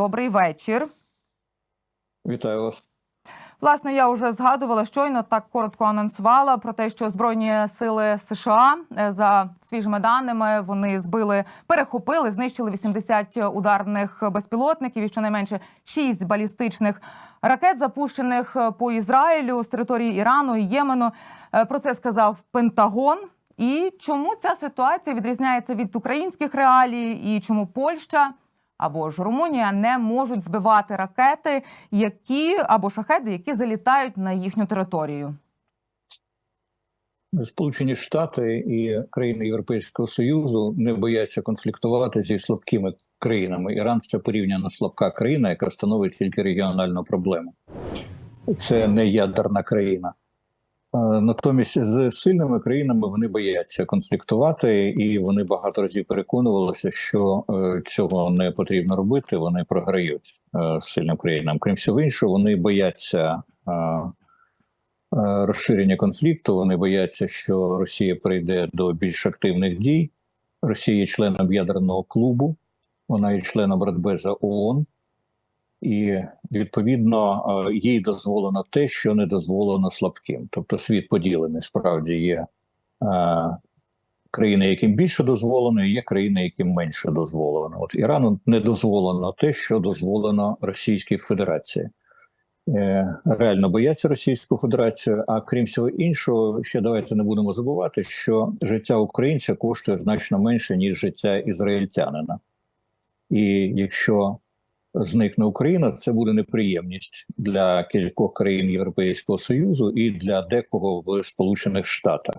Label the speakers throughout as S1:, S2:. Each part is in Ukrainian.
S1: добрий вечір.
S2: Вітаю вас.
S1: Власне, я вже згадувала щойно так коротко анонсувала про те, що збройні сили США е, за свіжими даними вони збили, перехопили, знищили 80 ударних безпілотників і щонайменше 6 балістичних ракет, запущених е, по Ізраїлю з території Ірану і Ємену. Е, Про це сказав Пентагон. І чому ця ситуація відрізняється від українських реалій, і чому Польща або ж Румунія не можуть збивати ракети, які або шахеди, які залітають на їхню територію.
S2: Сполучені Штати і країни Європейського Союзу не бояться конфліктувати зі слабкими країнами. Іран це порівняно слабка країна, яка становить тільки регіональну проблему. Це не ядерна країна. Е, Натомість з сильними країнами вони бояться конфліктувати, і вони багато разів переконувалися, що е, цього не потрібно робити. Вони програють е, сильним країнам. Крім всього іншого, вони бояться розширення конфлікту. Вони бояться, що Росія прийде до більш активних дій. Росія є членом ядерного клубу, вона є членом Радбеза ООН. І відповідно е, їй дозволено те, що не дозволено слабким. Тобто світ поділений. Справді є е, країни, яким більше дозволено, і є країни, яким менше дозволено. От Ірану не дозволено те, що дозволено Російській Федерації. Е, реально бояться Російську Федерацію. А крім всього іншого, ще давайте не будемо забувати, що життя українця коштує значно менше ніж життя ізраїльтянина. І якщо зникне Україна, це буде неприємність для кількох країн Європейського союзу і для декого в Сполучених Штатах.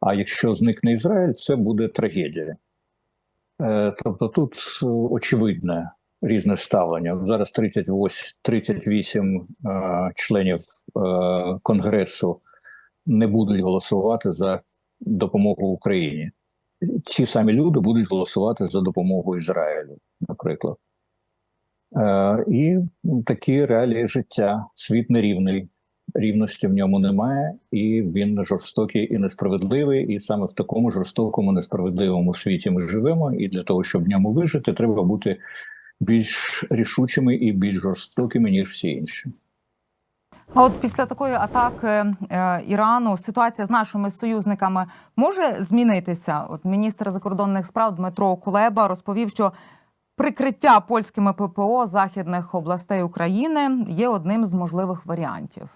S2: А якщо зникне Ізраїль, це буде трагедія. Е, тобто тут е, очевидне різне ставлення. Зараз 38, 38 е, членів Конгресу не будуть голосувати за допомогу Україні. Ці самі люди будуть голосувати за допомогу Ізраїлю, наприклад. Е, і такі реалії життя. Світ нерівний, рівності в ньому немає, і він жорстокий і несправедливий. І саме в такому жорстокому, несправедливому світі ми живемо. І для того, щоб в ньому вижити, треба бути більш рішучими і більш жорстокими, ніж всі інші.
S1: А от після такої атаки е, Ірану ситуація з нашими союзниками може змінитися. От міністр закордонних справ Дмитро Кулеба розповів, що прикриття польськими ППО західних областей України є одним з можливих варіантів.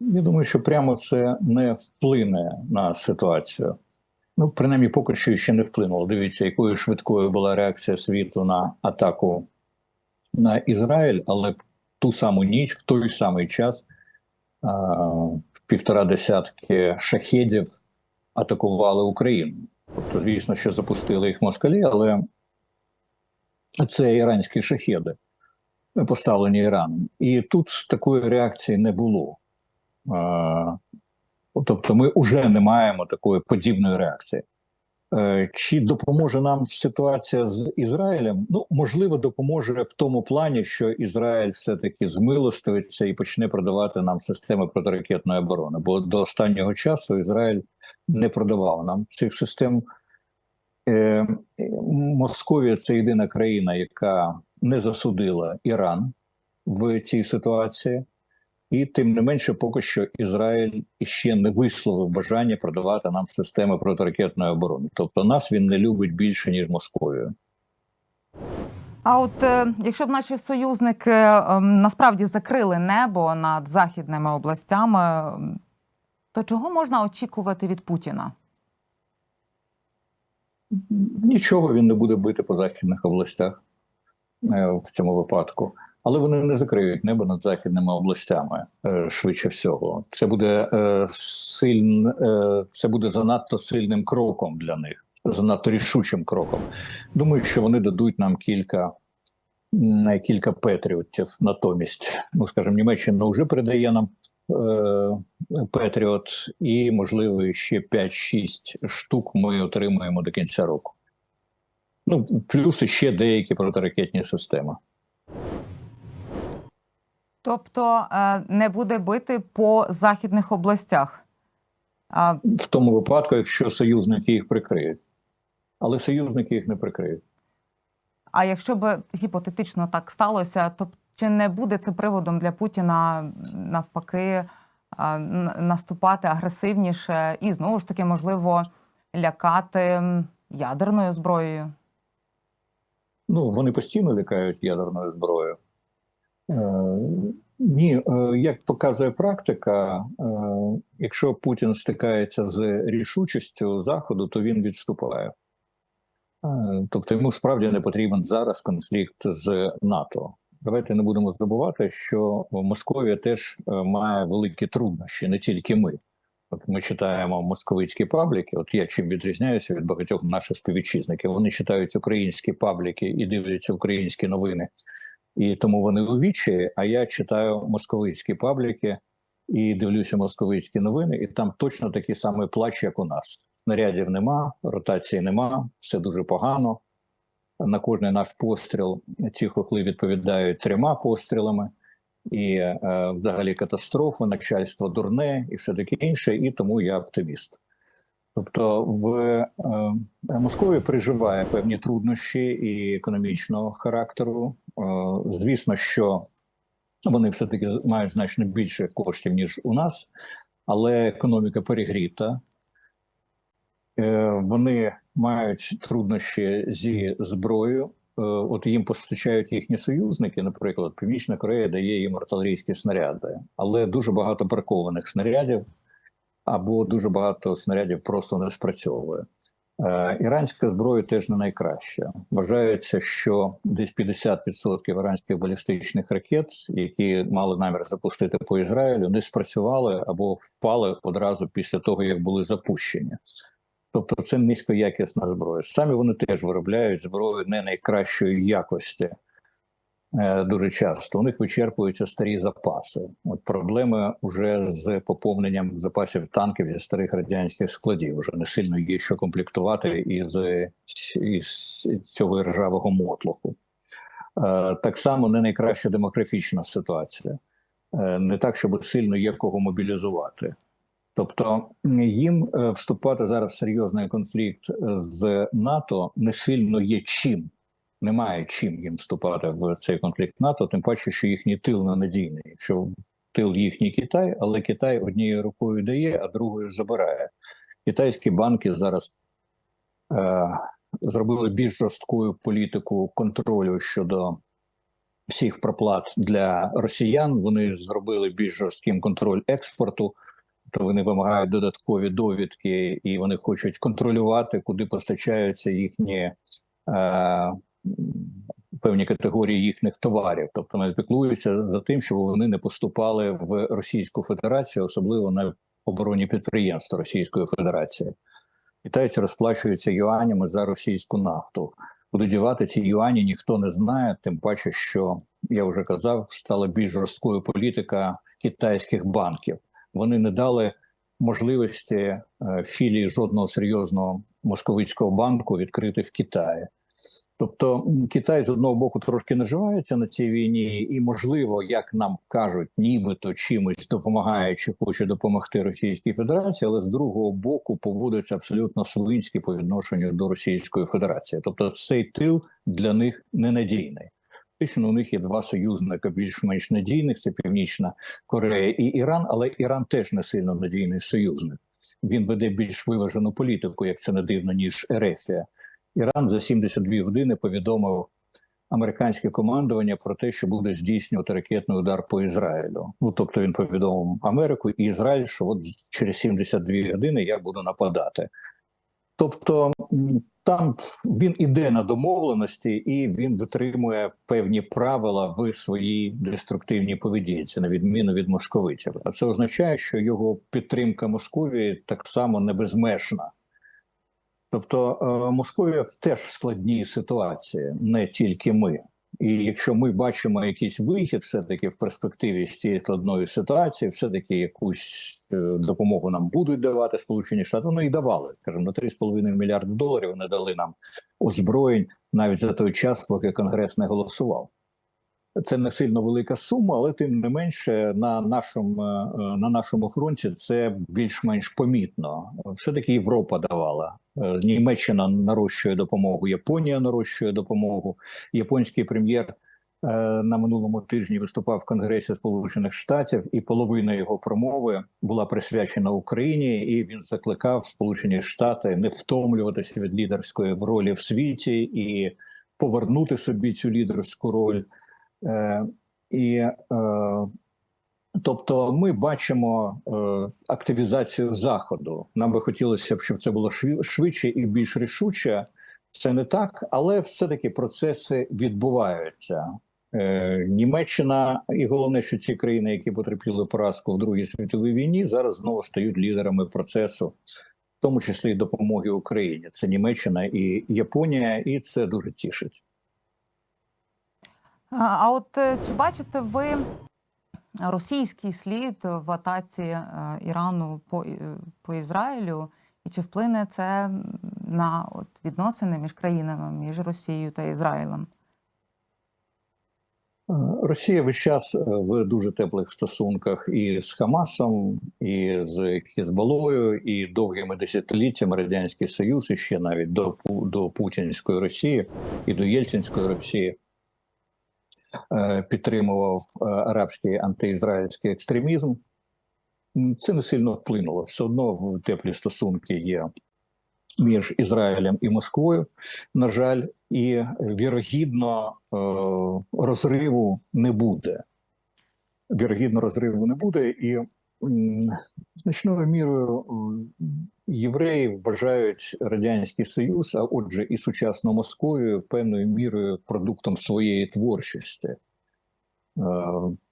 S2: Я думаю, що прямо це не вплине на ситуацію. Ну, принаймні, поки що ще не вплинуло. Дивіться, якою швидкою була реакція світу на атаку на Ізраїль, але ту саму ніч, в той самий час, півтора десятки шахедів атакували Україну. Тобто, звісно, що запустили їх москалі, але це іранські шахеди, поставлені Іраном. І тут такої реакції не було. Тобто, ми вже не маємо такої подібної реакції. Е, Чи допоможе нам ситуація з Ізраїлем? Ну, можливо, допоможе в тому плані, що Ізраїль все-таки змилостивиться і почне продавати нам системи протиракетної оборони. Бо до останнього часу Ізраїль не продавав нам цих систем. Е, Московія це єдина країна, яка не засудила Іран в цій ситуації. І тим не менше, поки що Ізраїль ще не висловив бажання продавати нам системи протиракетної оборони. Тобто нас він не любить більше ніж Московію.
S1: А от е, якщо б наші союзники е, насправді закрили небо над західними областями, то чого можна очікувати від Путіна?
S2: Нічого він не буде бити по західних областях е, в цьому випадку. Але вони не закриють небо над західними областями е, швидше всього. Це буде е, сильн, е, це буде занадто сильним кроком для них, занадто рішучим кроком. Думаю, що вони дадуть нам кілька кілька петріотів натомість. Ну, скажімо, Німеччина вже передає нам Петріот, і можливо ще 5-6 штук ми отримаємо до кінця року. Ну, плюс ще деякі протиракетні системи.
S1: Тобто е, не буде бити по західних областях. А,
S2: в тому випадку, якщо союзники їх прикриють. Але союзники їх не прикриють.
S1: А якщо б гіпотетично так сталося, то чи не буде це приводом для Путіна навпаки наступати агресивніше і знову ж таки можливо лякати ядерною зброєю?
S2: Ну, вони постійно лякають ядерною зброєю. Е, ні, е, як показує практика, е, якщо Путін стикається з рішучістю Заходу, то він відступає. Е, тобто йому справді не потрібен зараз конфлікт з НАТО. Давайте не будемо забувати, що Московія теж е, має великі труднощі, не тільки ми. От ми читаємо московицькі пабліки. От я чим відрізняюся від багатьох наших співвітчизників. Вони читають українські пабліки і дивляться українські новини, і тому вони у вічі. А я читаю московицькі пабліки і дивлюся московицькі новини, і там точно такий самий плач, як у нас. Снарядів нема, ротації нема, все дуже погано. На кожний наш постріл ці хохли відповідають трьома пострілами і е, взагалі катастрофа, начальство дурне і все таке інше, і тому я оптиміст. Тобто в е, Москові переживає певні труднощі і економічного характеру. Е, звісно, що вони все-таки мають значно більше коштів, ніж у нас, але економіка перегріта. Е, вони мають труднощі зі зброєю. Е, От їм постачають їхні союзники, наприклад, Північна Корея дає їм артилерійські снаряди, але дуже багато бракованих снарядів, або дуже багато снарядів просто не спрацьовує. Е, Іранська зброя теж не найкраща. Вважається, що десь 50% іранських балістичних ракет, які мали намір запустити по Ізраїлю, не спрацювали або впали одразу після того, як були запущені. Тобто це низькоякісна зброя. Самі вони теж виробляють зброю не найкращої якості. Е, Дуже часто у них вичерпуються старі запаси. От проблеми вже з поповненням запасів танків зі старих радянських складів. Вже не сильно є що комплектувати із, із цього ржавого мотлуху. Е, Так само не найкраща демографічна ситуація. Е, Не так, щоб сильно є кого мобілізувати. Тобто їм е, вступати зараз в серйозний конфлікт е, з НАТО не сильно є чим. Немає чим їм вступати в цей конфлікт НАТО, тим паче, що їхній тил ненадійний. Якщо тил їхній Китай, але Китай однією рукою дає, а другою забирає. Китайські банки зараз е, зробили більш жорсткою політику контролю щодо всіх проплат для росіян. Вони зробили більш жорстким контроль експорту то вони вимагають додаткові довідки, і вони хочуть контролювати, куди постачаються їхні е, певні категорії їхніх товарів. Тобто вони піклуються за тим, щоб вони не поступали в Російську Федерацію, особливо на оборонні підприємства Російської Федерації. Китайці розплачуються юанями за російську нафту. Куди дівати ці юані ніхто не знає, тим паче, що я вже казав, стала більш жорсткою політика китайських банків вони не дали можливості е, філії жодного серйозного московицького банку відкрити в Китаї. Тобто Китай з одного боку трошки наживається на цій війні, і, можливо, як нам кажуть, нібито чимось допомагає чи хоче допомогти Російській Федерації, але з другого боку поводиться абсолютно свинськи по відношенню до Російської Федерації. Тобто, цей тил для них ненадійний. Фактично, у них є два союзника більш-менш надійних: це Північна Корея і Іран, але Іран теж не сильно надійний союзник. Він веде більш виважену політику, як це не дивно, ніж Ерефія. Іран за 72 години повідомив американське командування про те, що буде здійснювати ракетний удар по Ізраїлю. Ну тобто він повідомив Америку і Ізраїль, що от через 72 години я буду нападати. Тобто там він іде на домовленості і він витримує певні правила в своїй деструктивній поведінці, на відміну від московитів. А це означає, що його підтримка Московії так само не безмежна. Тобто е, Московія теж в складній ситуації, не тільки ми. І якщо ми бачимо якийсь вихід, все таки в перспективі з цієї складної ситуації, все таки якусь е, допомогу нам будуть давати Сполучені Штати. Ну і давали, скажімо, на 3,5 мільярди доларів. Вони дали нам озброєнь навіть за той час, поки Конгрес не голосував. Це не сильно велика сума, але тим не менше на нашому е, на нашому фронті це більш-менш помітно. Все таки Європа давала. Е, Німеччина нарощує допомогу, Японія нарощує допомогу. Японський прем'єр е, на минулому тижні виступав в Конгресі Сполучених Штатів, і половина його промови була присвячена Україні. І він закликав Сполучені Штати не втомлюватися від лідерської ролі в світі і повернути собі цю лідерську роль. Е, і е, тобто ми бачимо е, активізацію заходу. Нам би хотілося б, щоб це було швидше і більш рішуче. Це не так, але все-таки процеси відбуваються. Німеччина, і головне, що ці країни, які потерпіли поразку в Другій світовій війні, зараз знову стають лідерами процесу, в тому числі і допомоги Україні. Це Німеччина і Японія, і це дуже тішить.
S1: А от е, чи бачите ви російський слід в атаці е, Ірану по, е, по Ізраїлю? І чи вплине це на от, відносини між країнами, між Росією та Ізраїлем?
S2: Росія весь час в дуже теплих стосунках і з Хамасом, і з Хізбалою, і довгими десятиліттями радянський Союз, і ще навіть до до Путінської Росії і до Єльцинської Росії підтримував е, арабський антиізраїльський екстремізм. Це не сильно вплинуло. Все одно теплі стосунки є між Ізраїлем і Москвою, на жаль, і е, вірогідно е, розриву не буде. Вірогідно, розриву не буде, і значною мірою євреї вважають Радянський Союз, а отже, і сучасну Московію певною мірою продуктом своєї творчості. Е,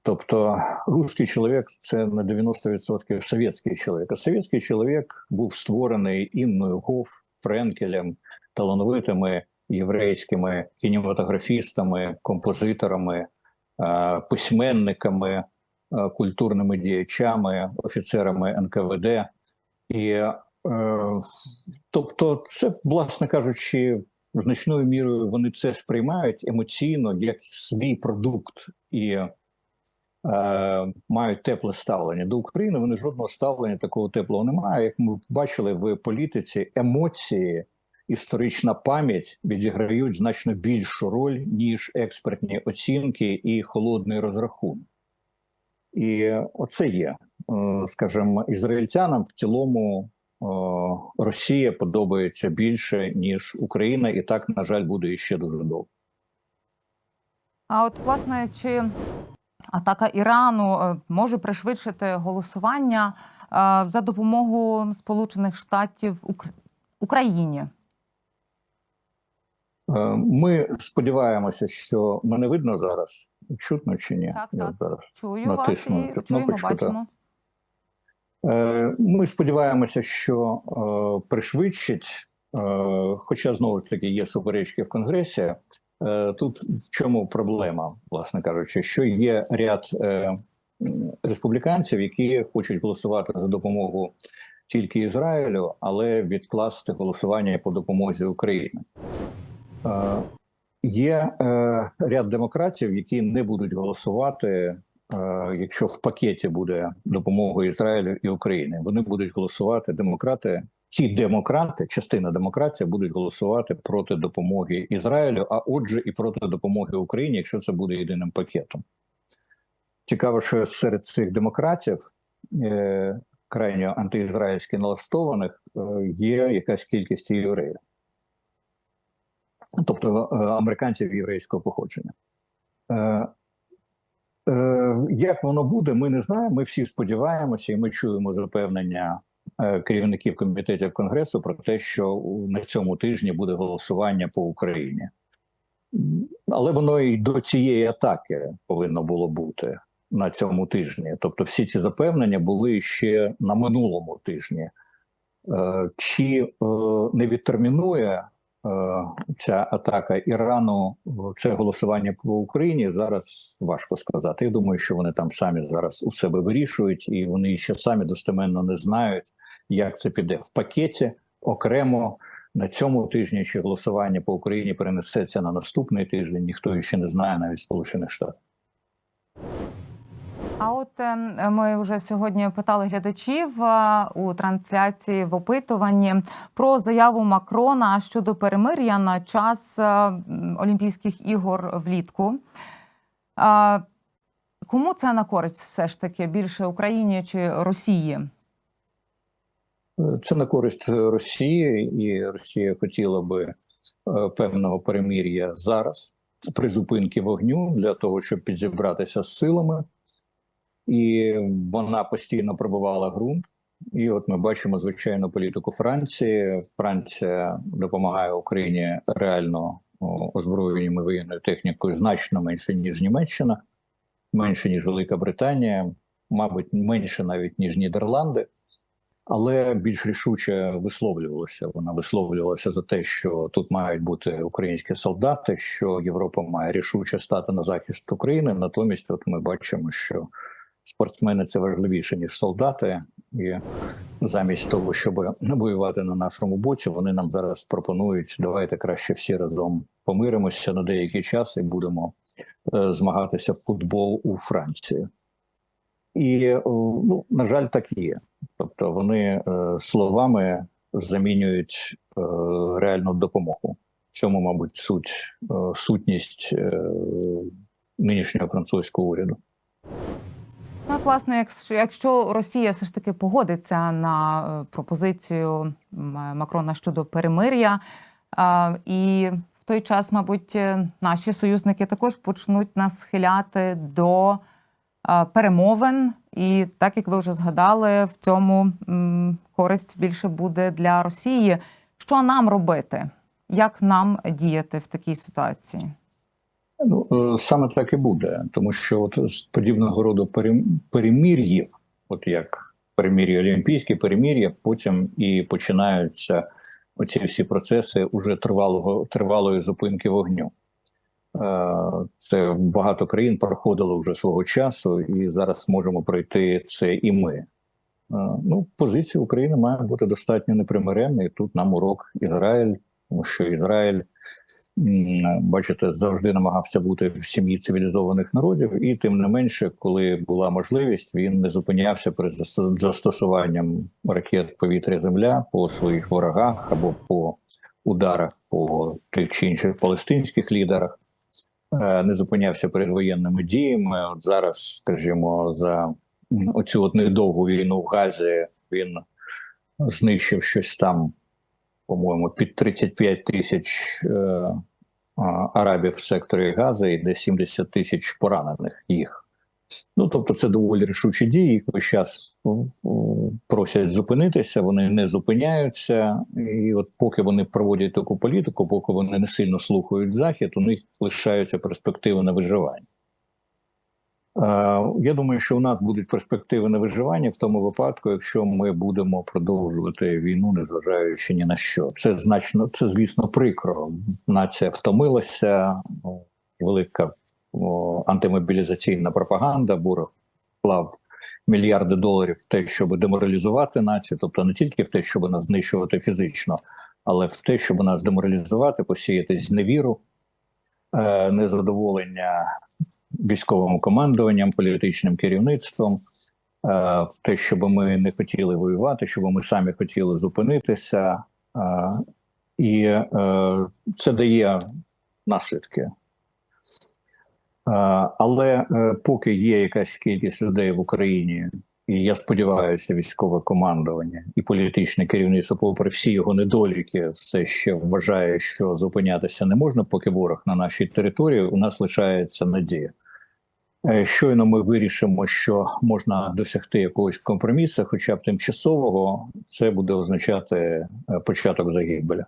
S2: Тобто русський чоловік це на 90% совєтський чоловік. А совєтський чоловік був створений Інною Гоф, Френкелем, талановитими єврейськими кінематографістами, композиторами, е, письменниками, е, культурними діячами, офіцерами НКВД. І тобто, це, власне кажучи, значною мірою вони це сприймають емоційно як свій продукт і е, мають тепле ставлення до України. Вони жодного ставлення такого теплого не мають. Як ми бачили в політиці, емоції, історична пам'ять відіграють значно більшу роль ніж експертні оцінки і холодний розрахунок. І оце є, Е, скажімо, ізраїльтянам в цілому е, Росія подобається більше ніж Україна, і так на жаль буде іще дуже довго.
S1: А от, власне, чи атака Ірану е, може пришвидшити голосування е, за допомогою Сполучених Штатів Україні?
S2: Е, Ми сподіваємося, що мене видно зараз. Чутно чи ні?
S1: Так,
S2: Я зараз.
S1: Чую вас
S2: Натисну
S1: і чуємо,
S2: так. Е, Ми сподіваємося, що е, пришвидшить, е, хоча знову ж таки є суперечки в Конгресі. Тут в чому проблема, власне кажучи, що є ряд республіканців, які хочуть голосувати за допомогу тільки Ізраїлю, але відкласти голосування по допомозі Україні. Є ряд демократів, які не будуть голосувати якщо в пакеті буде допомога Ізраїлю і України, вони будуть голосувати. Демократи, ці демократи, частина демократів, будуть голосувати проти допомоги Ізраїлю, а отже, і проти допомоги Україні, якщо це буде єдиним пакетом. Цікаво, що серед цих демократів, е, крайньо антиізраїльськи налаштованих, е, є якась кількість євреїв, тобто е, американців єврейського походження. Е, Е, Як воно буде, ми не знаємо. Ми всі сподіваємося, і ми чуємо запевнення е, керівників комітетів конгресу про те, що на цьому тижні буде голосування по Україні. Але воно і до цієї атаки повинно було бути на цьому тижні. Тобто, всі ці запевнення були ще на минулому тижні. Е, Чи е, не відтермінує ця атака Ірану, це голосування по Україні зараз важко сказати. Я думаю, що вони там самі зараз у себе вирішують, і вони ще самі достеменно не знають, як це піде в пакеті окремо. На цьому тижні чи голосування по Україні перенесеться на наступний тиждень. Ніхто ще не знає, навіть Сполучених Штатів.
S1: А от е, ми вже сьогодні питали глядачів е, у трансляції в опитуванні про заяву Макрона щодо перемир'я на час е, Олімпійських ігор влітку. Кому це на користь все ж таки більше Україні чи Росії?
S2: Це на користь Росії, і Росія хотіла би е, певного перемір'я зараз, призупинки вогню для того, щоб підзібратися з силами, і вона постійно пробивала ґрунт. І от ми бачимо звичайну політику Франції. Франція допомагає Україні реально озброєнням і воєнною технікою значно менше ніж Німеччина, менше ніж Велика Британія, мабуть, менше навіть ніж Нідерланди але більш рішуче висловлювалася. Вона висловлювалася за те, що тут мають бути українські солдати, що Європа має рішуче стати на захист України. Натомість, от ми бачимо, що спортсмени це важливіше ніж солдати, і замість того, щоб воювати на нашому боці, вони нам зараз пропонують давайте краще всі разом помиримося на деякий час і будемо е, змагатися в футбол у Франції. І ну, на жаль, так є. Тобто вони е, словами замінюють е, реальну допомогу. В цьому, мабуть, суть е, сутність е, нинішнього французького уряду.
S1: Власне, якщо, Росія все ж таки погодиться на е, пропозицію е, Макрона щодо перемир'я, а, і в той час, мабуть, е, наші союзники також почнуть нас схиляти до перемовин, і так як ви вже згадали, в цьому користь більше буде для Росії. Що нам робити? Як нам діяти в такій ситуації?
S2: Ну е, саме так і буде, тому що от з подібного роду перемір'їв, от як перемір'я Олімпійське, перемір'я, потім і починаються оці всі процеси уже тривалого тривалої зупинки вогню. Е, Це багато країн проходило вже свого часу, і зараз можемо пройти це і ми. Е, Ну, позиція України має бути достатньо непримиренна, і тут нам урок Ізраїль, тому що Ізраїль, бачите, завжди намагався бути в сім'ї цивілізованих народів, і тим не менше, коли була можливість, він не зупинявся перед застосуванням ракет повітря-земля по своїх ворогах або по ударах по тих чи інших палестинських лідерах. Е, Не зупинявся перед воєнними діями. От зараз, скажімо, за оцю от недовгу війну в Газі він знищив щось там, по-моєму, під 35 тисяч е, арабів в секторі Гази і де 70 тисяч поранених їх. Ну тобто, це доволі рішучі дії. Їх весь час просять зупинитися, вони не зупиняються. І от поки вони проводять таку політику, поки вони не сильно слухають захід, у них лишаються перспективи на виживання. Е, Я думаю, що у нас будуть перспективи на виживання в тому випадку, якщо ми будемо продовжувати війну, незважаючи ні на що. Це значно, це звісно прикро. Нація втомилася, ну, велика антимобілізаційна пропаганда. Буров вклав мільярди доларів в те, щоб деморалізувати націю, тобто не тільки в те, щоб нас знищувати фізично, але в те, щоб нас деморалізувати, посіяти зневіру, е, незадоволення військовим командуванням, політичним керівництвом, е, в те, щоб ми не хотіли воювати, щоб ми самі хотіли зупинитися, Е, і е, це дає наслідки. Але поки є якась кількість людей в Україні, і я сподіваюся, військове командування і політичне керівництво, попри всі його недоліки, все ще вважає, що зупинятися не можна, поки ворог на нашій території. У нас лишається надія. Е, Щойно ми вирішимо, що можна досягти якогось компромісу, хоча б тимчасового, це буде означати е, початок загибелі.